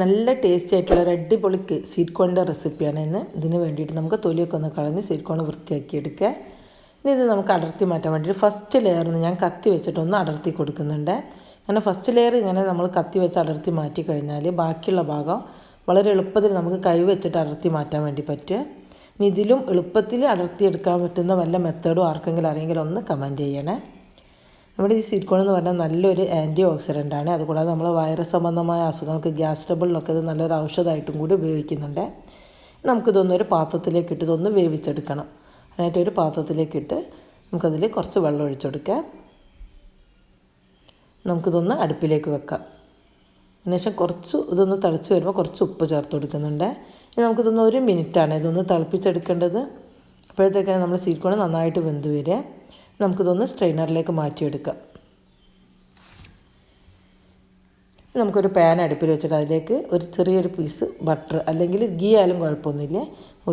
നല്ല ടേസ്റ്റി ആയിട്ടുള്ള ഒരു അടിപൊളി സ്വീറ്റ് കോണിന്റെ റെസിപ്പിയാണ് ഇന്ന്. ഇതിന് വേണ്ടിയിട്ട് നമുക്ക് തൊലിയൊക്കെ ഒന്ന് കളഞ്ഞ് സ്വീറ്റ് കോൺ വൃത്തിയാക്കി എടുക്കുക ഇനി ഇത് നമുക്ക് അടർത്തി മാറ്റാൻ വേണ്ടിയിട്ട് ഫസ്റ്റ് ലെയർ ഒന്ന് ഞാൻ കത്തി വെച്ചിട്ടൊന്ന് അടർത്തി കൊടുക്കുന്നുണ്ട്. അങ്ങനെ ഫസ്റ്റ് ലെയർ ഇങ്ങനെ നമ്മൾ കത്തി വെച്ച് അടർത്തി മാറ്റി കഴിഞ്ഞാൽ ബാക്കിയുള്ള ഭാഗം വളരെ എളുപ്പത്തിൽ നമുക്ക് കൈ വെച്ചിട്ട് അടർത്തി മാറ്റാൻ വേണ്ടി പറ്റുക ഇനി ഇതിലും എളുപ്പത്തിൽ അടർത്തി എടുക്കാൻ പറ്റുന്ന വല്ല മെത്തേഡും ആർക്കെങ്കിലും അറിയെങ്കിലും ഒന്ന് കമന്റ് ചെയ്യണേ. നമ്മുടെ ഈ സിലിക്കോൺ എന്ന് പറഞ്ഞാൽ നല്ലൊരു ആന്റി ഓക്സിഡന്റ് ആണ്. അതുകൂടാതെ നമ്മൾ വൈറസ് സംബന്ധമായ അസുഖങ്ങൾക്ക് ഗ്യാസ് ട്രബിളിനൊക്കെ ഇത് നല്ലൊരു ഔഷധമായിട്ടും കൂടി ഉപയോഗിക്കുന്നുണ്ട്. നമുക്കിതൊന്നൊരു പാത്രത്തിലേക്ക് ഇട്ട് ഇതൊന്ന് വേവിച്ചെടുക്കണം. അതിനായിട്ട് ഒരു പാത്രത്തിലേക്ക് ഇട്ട് നമുക്കതിൽ കുറച്ച് വെള്ളം ഒഴിച്ചെടുക്കാം നമുക്കിതൊന്ന് അടുപ്പിലേക്ക് വെക്കാം. അതിനുശേഷം കുറച്ച് ഇതൊന്ന് തിളച്ച് വരുമ്പോൾ കുറച്ച് ഉപ്പ് ചേർത്ത് കൊടുക്കുന്നുണ്ട്. ഇനി നമുക്കിതൊന്ന് ഒരു മിനിറ്റാണ് ഇതൊന്ന് തിളപ്പിച്ചെടുക്കേണ്ടത്. അപ്പോഴത്തേക്കാണ് നമ്മൾ സീക്കോണ് നന്നായിട്ട് വെന്ത് വരിക. നമുക്കിതൊന്ന് സ്ട്രെയിനറിലേക്ക് മാറ്റിയെടുക്കാം. നമുക്കൊരു പാൻ അടുപ്പിൽ വെച്ചിട്ട് അതിലേക്ക് ഒരു ചെറിയൊരു പീസ് ബട്ടർ അല്ലെങ്കിൽ ഗീ ആയാലും കുഴപ്പമൊന്നുമില്ല.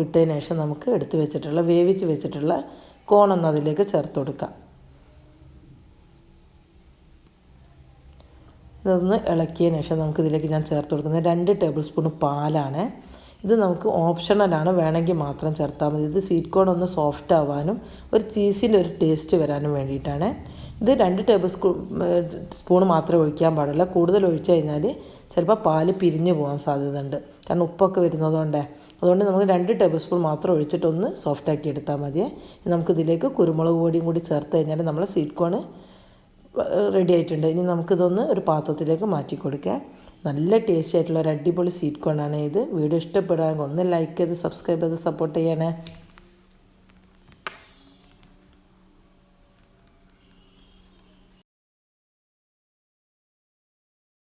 ഇട്ടതിന് ശേഷം നമുക്ക് എടുത്ത് വെച്ചിട്ടുള്ള വേവിച്ച് വെച്ചിട്ടുള്ള കോണൊന്ന് അതിലേക്ക് ചേർത്ത് കൊടുക്കാം. ഇതൊന്ന് ഇളക്കിയതിന് ശേഷം നമുക്കിതിലേക്ക് ഞാൻ ചേർത്ത് കൊടുക്കുന്നത് രണ്ട് ടേബിൾ സ്പൂൺ പാലാണ്. ഇത് നമുക്ക് ഓപ്ഷണലാണ് വേണമെങ്കിൽ മാത്രം ചേർത്താൽ മതി. ഇത് സ്വീറ്റ് കോൺ ഒന്ന് സോഫ്റ്റ് ആവാനും ഒരു ചീസിന്റെ ഒരു ടേസ്റ്റ് വരാനും വേണ്ടിയിട്ടാണ്. ഇത് രണ്ട് ടേബിൾ സ്പൂ സ്പൂൺ മാത്രമേ ഒഴിക്കാൻ പാടുള്ളൂ. കൂടുതൽ ഒഴിച്ചു കഴിഞ്ഞാൽ ചിലപ്പോൾ പാൽ പിരിഞ്ഞു പോകാൻ സാധ്യതയുണ്ട്. കാരണം ഉപ്പൊക്കെ വരുന്നതുകൊണ്ടേ. അതുകൊണ്ട് നമുക്ക് രണ്ട് ടേബിൾ സ്പൂൺ മാത്രം ഒഴിച്ചിട്ടൊന്ന് സോഫ്റ്റാക്കി എടുത്താൽ മതിയേ. നമുക്കിതിലേക്ക് കുരുമുളക് പൊടിയും കൂടി ചേർത്ത് കഴിഞ്ഞാൽ നമ്മൾ സ്വീറ്റ് കോൺ റെഡി ആയിട്ടുണ്ട്. ഇനി നമുക്കിതൊന്ന് ഒരു പാത്രത്തിലേക്ക് മാറ്റി കൊടുക്കാം നല്ല ടേസ്റ്റി ആയിട്ടുള്ള ഒരു അടിപൊളി സ്വീറ്റ് ആണ് ഇത്. വീഡിയോ ഇഷ്ടപ്പെടുകയാണെങ്കിൽ ഒന്ന് ലൈക്ക് ചെയ്ത് സബ്സ്ക്രൈബ് ചെയ്ത് സപ്പോർട്ട് ചെയ്യണേ.